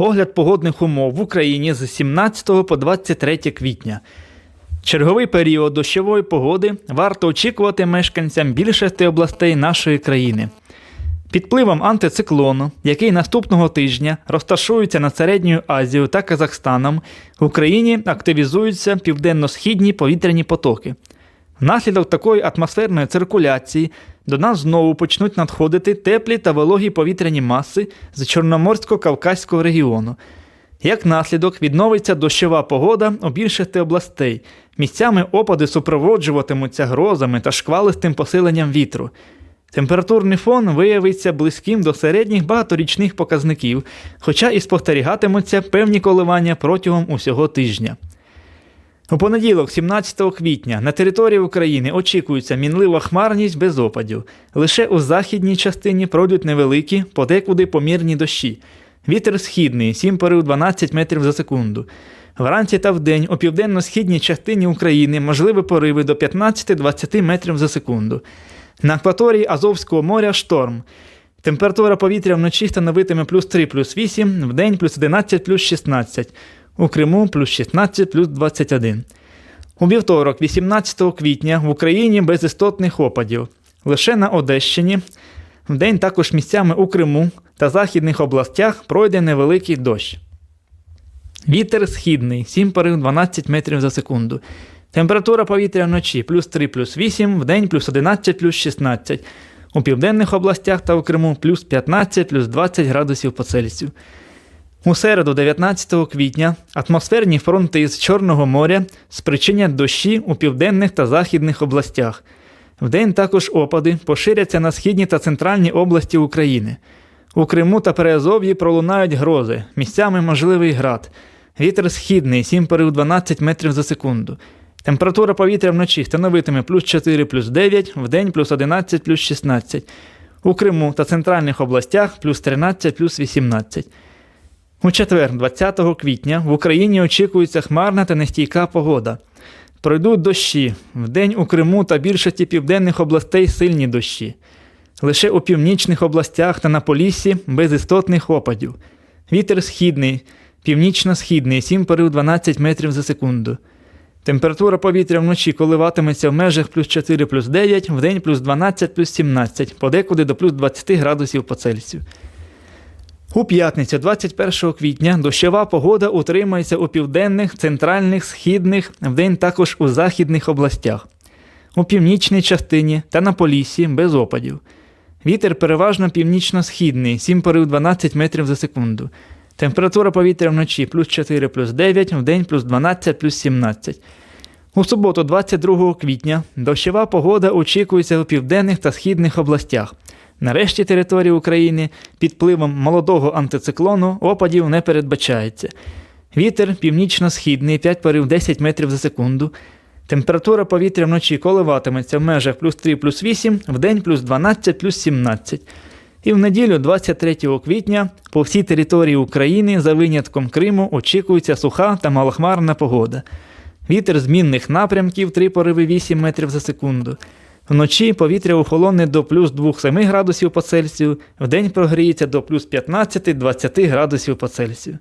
Огляд погодних умов в Україні з 17 по 23 квітня. Черговий період дощової погоди варто очікувати мешканцям більшості областей нашої країни. Під впливом антициклону, який наступного тижня розташується над Середньою Азією та Казахстаном, в Україні активізуються південно-східні повітряні потоки. Внаслідок такої атмосферної циркуляції до нас знову почнуть надходити теплі та вологі повітряні маси з Чорноморсько-Кавказького регіону. Як наслідок відновиться дощова погода у більшості областей. Місцями опади супроводжуватимуться грозами та шквалистим посиленням вітру. Температурний фон виявиться близьким до середніх багаторічних показників, хоча і спостерігатимуться певні коливання протягом усього тижня. У понеділок, 17 квітня, на території України очікується мінлива хмарність без опадів. Лише у західній частині пройдуть невеликі, подекуди помірні дощі. Вітер східний 7 порив 12 метрів за секунду. Вранці та вдень у південно-східній частині України можливі пориви до 15-20 метрів за секунду. На акваторії Азовського моря шторм. Температура повітря вночі становитиме плюс 3 плюс 8, вдень плюс 11 плюс 16. У Криму плюс 16 плюс 21. У вівторок, 18 квітня, в Україні без істотних опадів. Лише на Одещині. Вдень також місцями у Криму та західних областях пройде невеликий дощ. Вітер східний 7 порив 12 метрів за секунду. Температура повітря вночі плюс 3 плюс 8, вдень плюс 11 плюс 16. У південних областях та у Криму плюс 15 плюс 20 градусів по Цельсію. У середу, 19 квітня, атмосферні фронти з Чорного моря спричинять дощі у південних та західних областях. Вдень також опади поширяться на східні та центральні області України. У Криму та Переазов'ї пролунають грози, місцями можливий град. Вітер східний 7 порив 12 метрів за секунду. Температура повітря вночі становитиме плюс 4 плюс 9, вдень плюс 11 плюс 16. У Криму та центральних областях плюс 13 плюс 18. У четвер, 20 квітня, в Україні очікується хмарна та нестійка погода. Пройдуть дощі. Вдень у Криму та більшості південних областей сильні дощі. Лише у північних областях та на Поліссі без істотних опадів. Вітер східний, північно-східний 7 порив 12 метрів за секунду. Температура повітря вночі коливатиметься в межах плюс 4 плюс 9, вдень плюс 12 плюс 17, подекуди до плюс 20 градусів по Цельсію. У п'ятницю, 21 квітня, дощова погода утримається у південних, центральних, східних, вдень також у західних областях. У північній частині та на Поліссі без опадів. Вітер переважно північно-східний, 7 порив 12 метрів за секунду. Температура повітря вночі плюс 4 плюс 9, вдень плюс 12 плюс 17. У суботу, 22 квітня, дощова погода очікується у південних та східних областях. Нарешті території України під впливом молодого антициклону опадів не передбачається. Вітер північно-східний 5 порив 10 метрів за секунду. Температура повітря вночі коливатиметься в межах плюс 3 плюс 8, вдень плюс 12 плюс 17. І в неділю, 23 квітня, по всій території України за винятком Криму очікується суха та малохмарна погода. Вітер змінних напрямків 3 пориви 8 метрів за секунду. Вночі повітря охолоне до плюс 2-7 градусів по Цельсію, вдень прогріється до плюс 15-20 градусів по Цельсію.